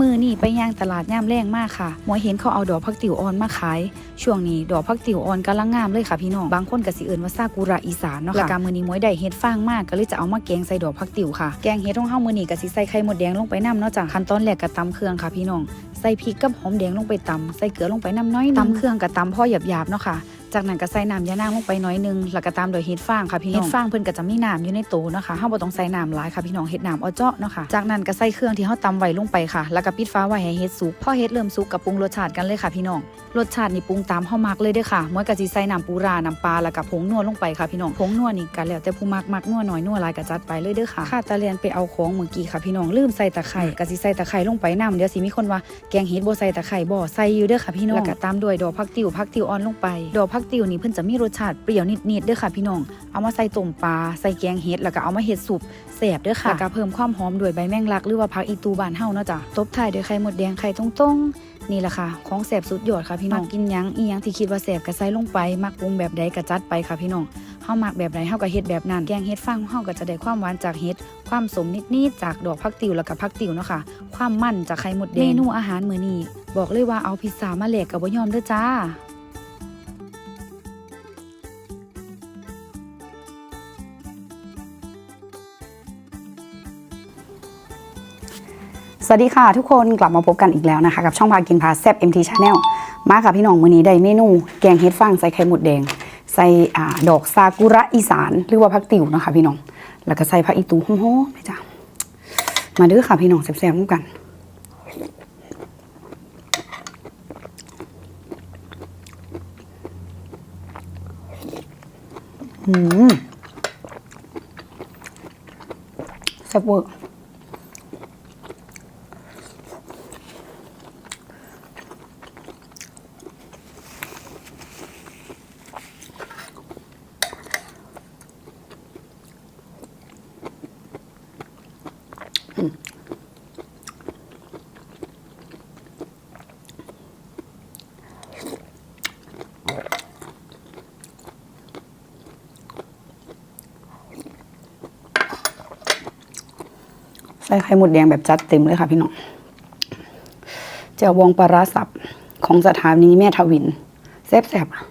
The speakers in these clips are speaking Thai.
มือนี่ไปย่างตลาดย่ามแรงมากค่ะหมวยเห็นเขาเอาดอกพักติ๋วอ่อนมาขาย ช่วงนี้ดอกพักติ๋วอ่อนกำลังงามเลยค่ะพี่น้อง บางคนก็สิเอิ้นว่าซากุระอีสานเนาะค่ะแล้วก็มื้อนี้หมวยได้เฮ็ดฟางมากก็เลยจะเอามาแกงใส่ดอกพักติ๋วค่ะ แกงเฮ็ดของเฮามือนี้ก็สิใส่ไข่หมดแดงลงไปน้ำเนาะจ้ะขั้นตอนแรกก็ตำเครื่องค่ะพี่น้อง ใส่พริกกับหอมแดงลงไปตำใส่เกลือลงไปน้ำน้อยตำเครื่องกับตำพ่อหยาบๆเนาะค่ะ จากนั้นก็ใส่น้ำยานางลงไปน้อยหนึงแล้วก็ตามด้วยเห็ดฟางค่ะพี่น้องเห็ดฟางเพิ่นก็จะมีน้ำอยู่ในโตเนาะค่ะเฮาบ่ต้องใส่น้ำหลายค่ะพี่น้องเห็ดน้ำเอาเจาะเนาะค่ะจากนั้นก็ใส่เครื่องที่เฮาตำไว้ลงไปค่ะ แล้วก็ปิดฟ้าไว้ให้เห็ดสุกพอเห็ดเริ่มสุกก็ปรุงรสชาติกันเลยค่ะพี่น้องรสชาตินี่ปรุงตามเฮามักเลยเด้อค่ะมวยก็สิใส่น้ำปูราน้ำปลาแล้วก็ผงนัวลงไปค่ะพี่น้องผงนัวนี่ก็แล้วแต่ผู้มักมักนัวน้อยนัวหลายก็จัดไปเลยเด้อค่ะข้าตะเลียนไปเอาของเมื่อกี้ค่ะพี่น้องลืมใส่ตะไคร้ก็สิใส่ตะไคร้ลงไปนํเดี๋ยวสิมีคนว่าแกงเห็ดบ่ใส่ตะไคร้บ่ใส่อยู่เด้อค่ะพี่น้องแล้วก็ตามด้วยดอกผักติ๋วผักติ๋วอ่อนลงไปดอกผักติ๋วนี่เพิ่นจะมีรสชาติเปรี้ยวนิดๆเด้อค่ะพี่น้อง เอามาใส่ต้มปลาใส่แกงเห็ดแล้วก็เอามาเห็ดสุปแซ่บเด้อค่ะแล้วก็เพิ่มความหอมด้วยใบแมงลักหรือว่าผักอีตูบานเฮาเนาะจ้ะตบท้ายด้วยไข่หมดแดงไข่ตรงๆนี่แหละค่ะ ของแซ่บสุดยอดค่ะพี่น้องกินยังอียังที่คิดว่าแซ่บก็ใส่ลงไปมักปรุงแบบใดก็จัดไปค่ะพี่น้องเฮามักแบบใดเฮาก็เฮ็ดแบบนั้นแกงเห็ดฟางของเฮาก็จะได้ความหวานจากเห็ดความสมนิดๆจากดอกผักติ๋วแล้วก็ผักติ๋วเนาะค่ะ ความมันจากไข่หมดแดงเมนูอาหารมื้อนี้บอกเลยว่าเอาพิซซ่ามาแลกก็บ่ยอมเด้อจ้า สวัสดีค่ะทุกคนกลับมาพบกันอีกแล้วนะคะ กับช่องพากินพาแซบ MT Channel มาค่ะพี่น้องมื้อนี้ได้เมนู แกงเฮ็ดฟางใส่ไข่หมดแดง ใส่อดอกซากุระอีสาน หรือว่าผักติ๋วนะคะพี่น้อง แล้วก็ใส่ผักอีตูหอมๆเลยจ้ะมาเด้อค่ะพี่น้องแซ่บๆร่วมกัน อืมแซ่บเวอร์ ใส่ไข่หมดแดงแบบจัดเต็มเลยค่ะพี่น้องเจ้าวองปลาร้าสับของสถานีแม่ทวินแซ่บๆอะ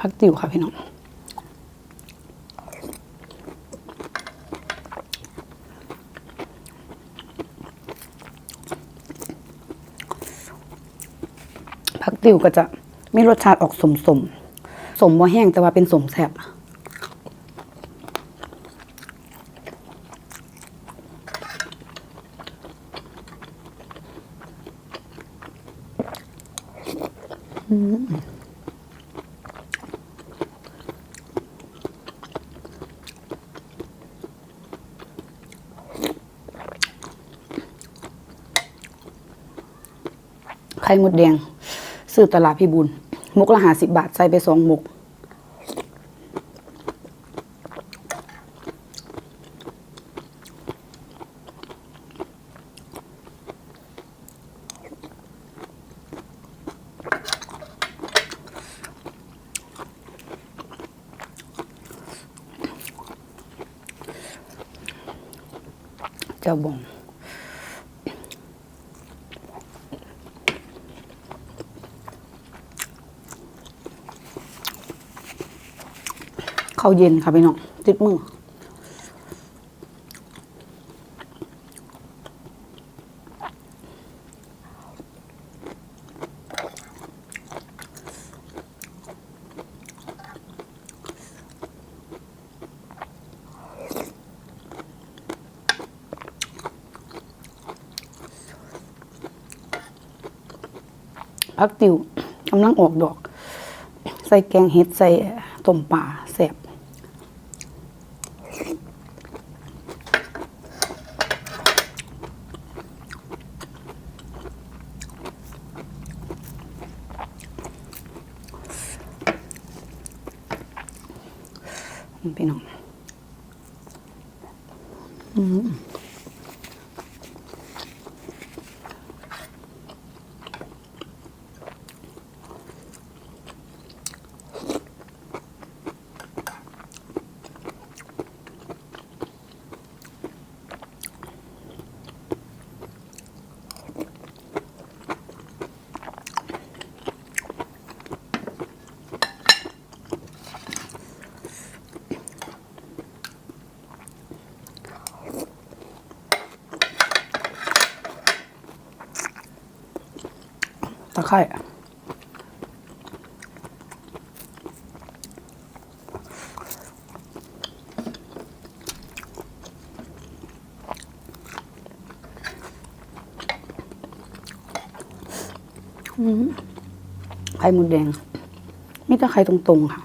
พักติ๋วค่ะพี่น้อง ติวก็จะมีรสชาติออกสมสมสมว่าแห้งแต่ว่าเป็นสมแซ่บอืมไข่มดแดง ซื้อตลาดพี่บุญมุกละหาสิบบาท ใส่ไปสองมุก เจ้าบอง ข้าวเย็นค่ะพี่น้องติดมือพักติวกำลังออกดอก ใส่แกงเห็ด ใส่ต้มป่าแซ่บพี่น้องอืมะไคร้อืมไข่หมดแดงมีแต่ไข่ตรงๆค่ะ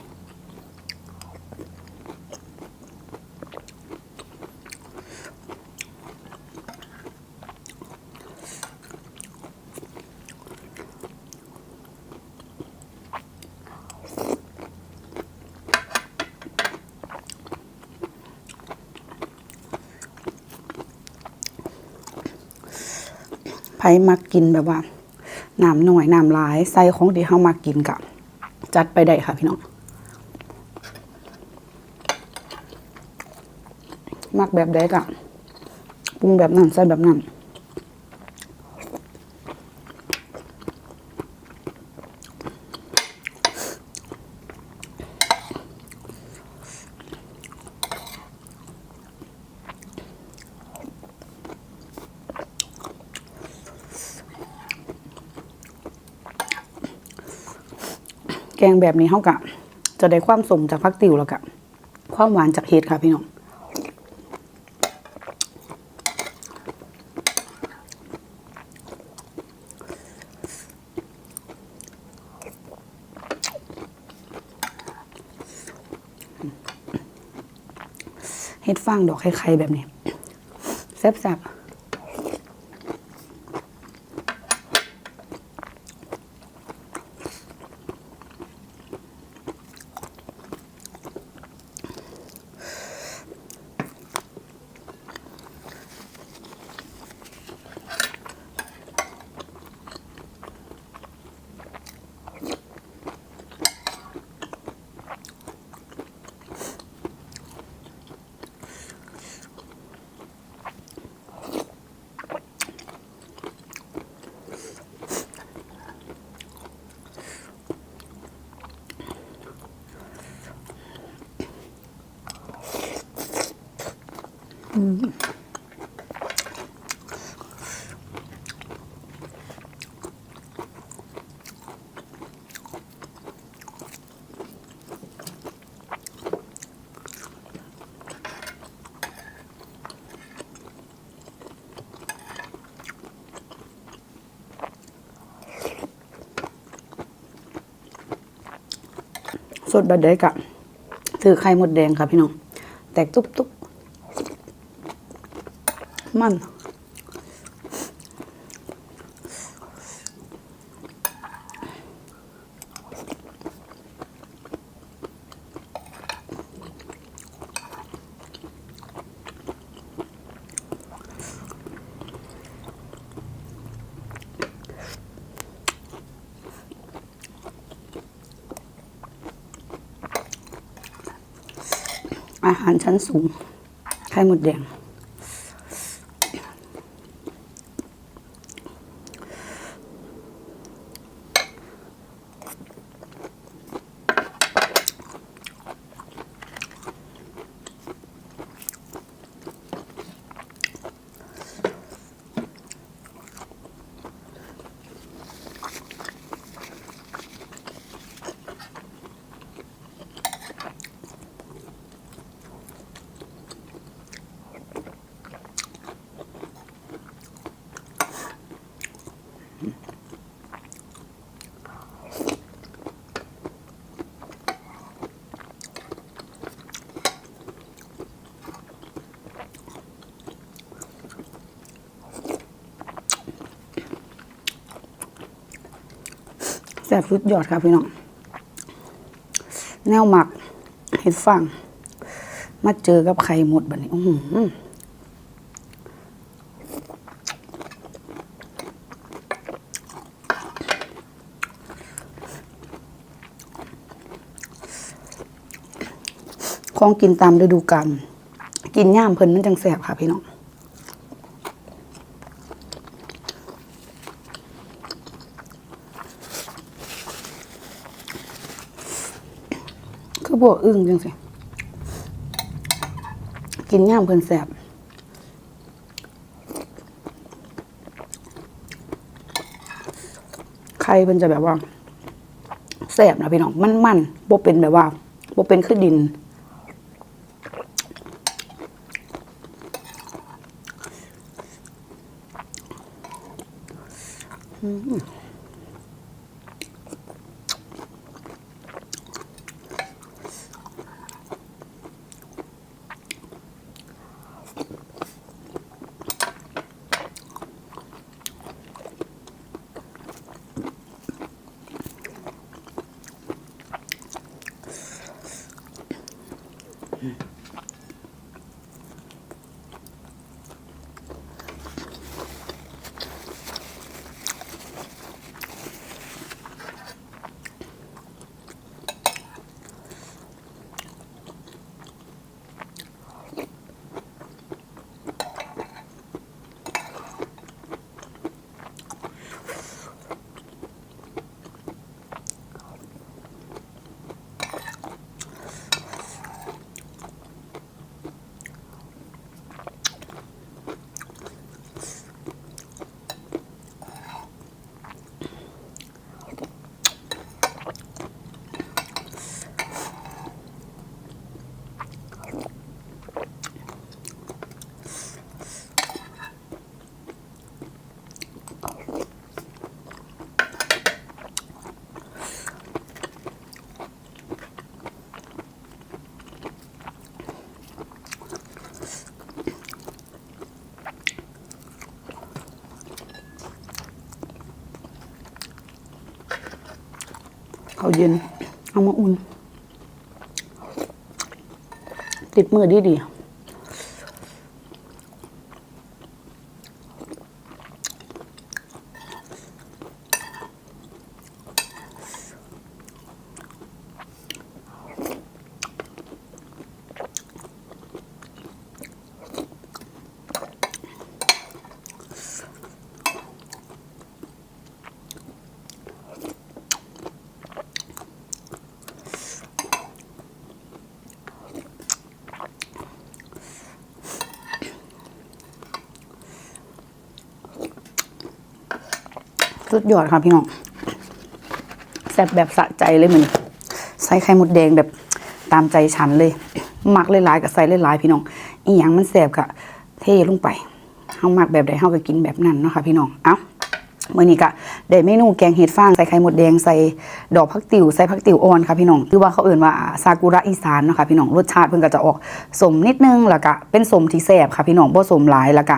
ผมักกินแบบว่าน้ำหน่อยน้ำหลายใส่ของที่เฮามากกินกะจัดไปได้ค่ะพี่น้องมักแบบใดกะปรุงแบบนั้นใส่แบบนั้น แกงแบบนี้เฮากะจะได้ความสมจากผักติวแล้วกะความหวานจากเห็ดค่ะพี่น้องเห็ดฟางดอกไข่ๆแบบนี้แซ่บๆ สดแบบใดกะถือไข่หมดแดงค่ะพี่น้อง แตกตุ๊บตุ๊บ มัน อาหารชั้นสูง ไข่หมดแดง แซ่บสุดยอดครับพี่น้อง แนวหมักเห็ดฟางมาเจอกับไข่หมดแบบนี้อื้อหือของกินตามฤดูกาลกินย่ามเพิ่นมันจังแสบค่ะพี่น้อง คือพวกอึ้งจังสิ กินย่ามเพิ่นแสบคข่เพิ่นจะแบบว่าแซ่บนะพี่น้อง มันมันบ่เป็นแบบว่าบ่เป็นคือดินเขาวเย็น เอามาอุ่น ติดมือดีดี สุดยอดค่ะพี่น้องแซ่บแบบสะใจเลยเหมือนใส่ไข่มดแดงแบบตามใจฉันเลยมักหลายๆกับใส่หลายๆพี่น้องอีหยังมันแซ่บกะเทลงไปเฮามักแบบใดเฮาก็กินแบบนั้นเนาะค่ะพี่น้องเอ้ามื้อนี้ก็ ได้เมนูแกงเห็ดฟางใส่ไข่หมดแดงใส่ดอกผักติ๋วใส่ผักติ๋วอ่อนค่ะพี่น้องคือว่าเขาเอื่นว่าซากุระอีสานนะคะพี่น้องรสชาติเพิ่นก็จะออกสมนิดนึงแล้วก็เป็นสมที่แซ่บค่ะพี่น้องบ่สมหลายแล้วก็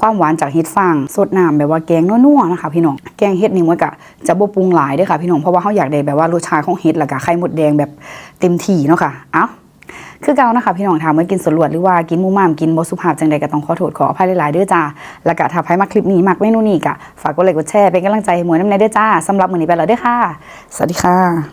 ความหวานจากเห็ดฟางสดน้ำแบบว่าแกงนัวๆนะคะพี่น้องแกงเห็ดนี่มันก็จะบ่ปรุงหลายด้วยค่ะพี่น้องเพราะว่าเขาอยากได้แบบว่ารสชาติของเห็ดแล้วก็ไข่หมดแดงแบบเต็มที่เนาะค่ะเอ้า คือเก่านะคะพี่น้องถามว่ากินสลวดหรือว่ากินมูม่ามกินบสุภาพจังใดก็ต้องขอโทษขออภัยหลายๆเด้อจ้าแล้วก็ถ้าใครมาคลิปนี้มักเมนูนี้ก็ฝากกดไลค์กดแชร์เป็นกำลังใจให้หมวยน้ำในเด้อจ้าสำหรับมื้อนี้ไปแล้วเด้อค่ะ สวัสดีค่ะ